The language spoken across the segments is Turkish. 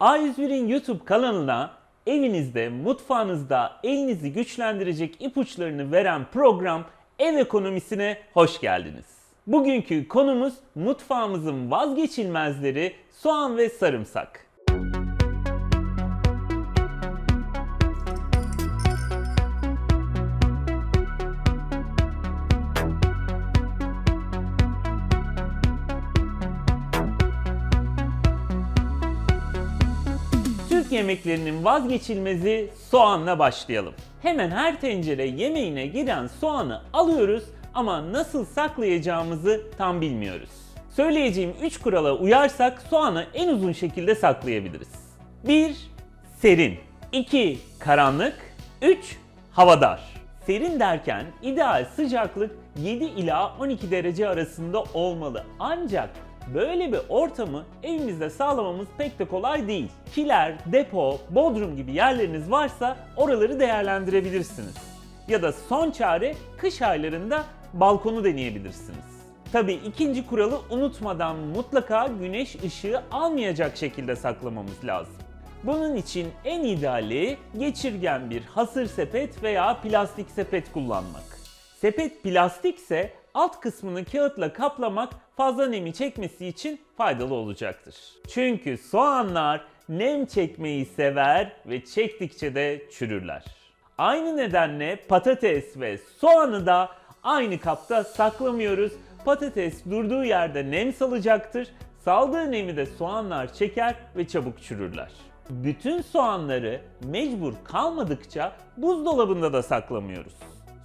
A101'in YouTube kanalına evinizde, mutfağınızda elinizi güçlendirecek ipuçlarını veren program Ev Ekonomisi'ne hoş geldiniz. Bugünkü konumuz mutfağımızın vazgeçilmezleri soğan ve sarımsak. Türk yemeklerinin vazgeçilmezi soğanla başlayalım. Hemen her tencere yemeğine giren soğanı alıyoruz ama nasıl saklayacağımızı tam bilmiyoruz. Söyleyeceğim 3 kurala uyarsak soğanı en uzun şekilde saklayabiliriz. 1. Serin 2. Karanlık 3. Havadar Serin derken ideal sıcaklık 7 ila 12 derece arasında olmalı. Ancak Böyle bir ortamı evimizde sağlamamız pek de kolay değil. Kiler, depo, bodrum gibi yerleriniz varsa oraları değerlendirebilirsiniz. Ya da son çare kış aylarında balkonu deneyebilirsiniz. Tabii ikinci kuralı unutmadan mutlaka güneş ışığı almayacak şekilde saklamamız lazım. Bunun için en ideali geçirgen bir hasır sepet veya plastik sepet kullanmak. Sepet plastikse alt kısmını kağıtla kaplamak fazla nemi çekmesi için faydalı olacaktır. Çünkü soğanlar nem çekmeyi sever ve çektikçe de çürürler. Aynı nedenle patates ve soğanı da aynı kapta saklamıyoruz. Patates durduğu yerde nem salacaktır. Saldığı nemi de soğanlar çeker ve çabuk çürürler. Bütün soğanları mecbur kalmadıkça buzdolabında da saklamıyoruz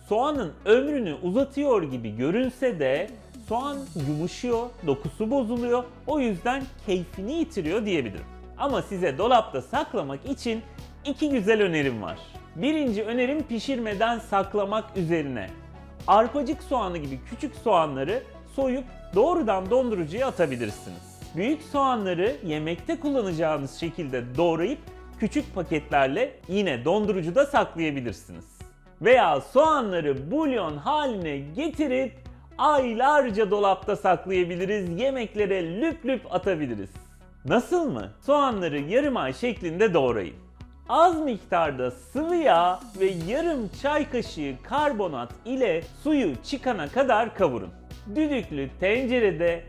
soğanın ömrünü uzatıyor gibi görünse de soğan yumuşuyor, dokusu bozuluyor. O yüzden keyfini yitiriyor diyebilirim. Ama size dolapta saklamak için iki güzel önerim var. Birinci önerim pişirmeden saklamak üzerine. Arpacık soğanı gibi küçük soğanları soyup doğrudan dondurucuya atabilirsiniz. Büyük soğanları yemekte kullanacağınız şekilde doğrayıp küçük paketlerle yine dondurucuda saklayabilirsiniz veya soğanları bulyon haline getirip aylarca dolapta saklayabiliriz. Yemeklere lüp lüp atabiliriz. Nasıl mı? Soğanları yarım ay şeklinde doğrayın. Az miktarda sıvı yağ ve yarım çay kaşığı karbonat ile suyu çıkana kadar kavurun. Düdüklü tencerede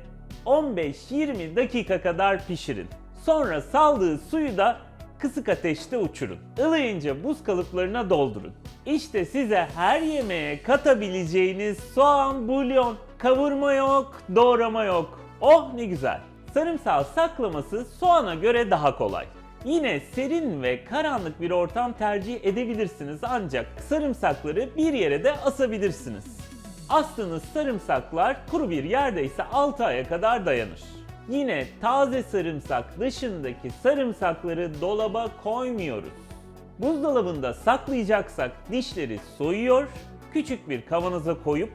15-20 dakika kadar pişirin. Sonra saldığı suyu da kısık ateşte uçurun. Ilayınca buz kalıplarına doldurun. İşte size her yemeğe katabileceğiniz soğan bulyon. Kavurma yok, doğrama yok. Oh ne güzel. Sarımsağı saklaması soğana göre daha kolay. Yine serin ve karanlık bir ortam tercih edebilirsiniz ancak sarımsakları bir yere de asabilirsiniz. Astığınız sarımsaklar kuru bir yerdeyse 6 aya kadar dayanır. Yine taze sarımsak dışındaki sarımsakları dolaba koymuyoruz. Buzdolabında saklayacaksak dişleri soyuyor, küçük bir kavanoza koyup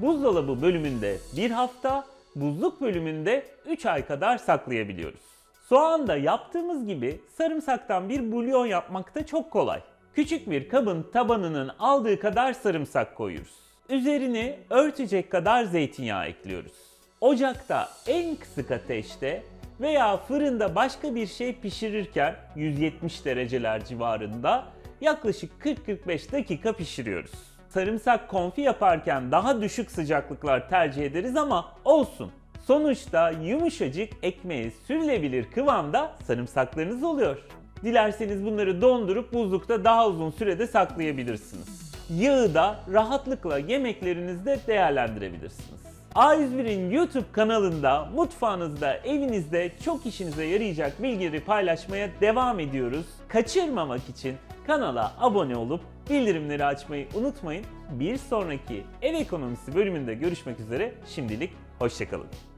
buzdolabı bölümünde bir hafta, buzluk bölümünde 3 ay kadar saklayabiliyoruz. Soğan da yaptığımız gibi sarımsaktan bir bulyon yapmak da çok kolay. Küçük bir kabın tabanının aldığı kadar sarımsak koyuyoruz. Üzerini örtecek kadar zeytinyağı ekliyoruz. Ocakta en kısık ateşte veya fırında başka bir şey pişirirken 170 dereceler civarında yaklaşık 40-45 dakika pişiriyoruz. Sarımsak konfi yaparken daha düşük sıcaklıklar tercih ederiz ama olsun. Sonuçta yumuşacık ekmeğe sürülebilir kıvamda sarımsaklarınız oluyor. Dilerseniz bunları dondurup buzlukta daha uzun sürede saklayabilirsiniz. Yağı da rahatlıkla yemeklerinizde değerlendirebilirsiniz. A101'in YouTube kanalında mutfağınızda, evinizde çok işinize yarayacak bilgileri paylaşmaya devam ediyoruz. Kaçırmamak için kanala abone olup bildirimleri açmayı unutmayın. Bir sonraki ev ekonomisi bölümünde görüşmek üzere. Şimdilik hoşçakalın.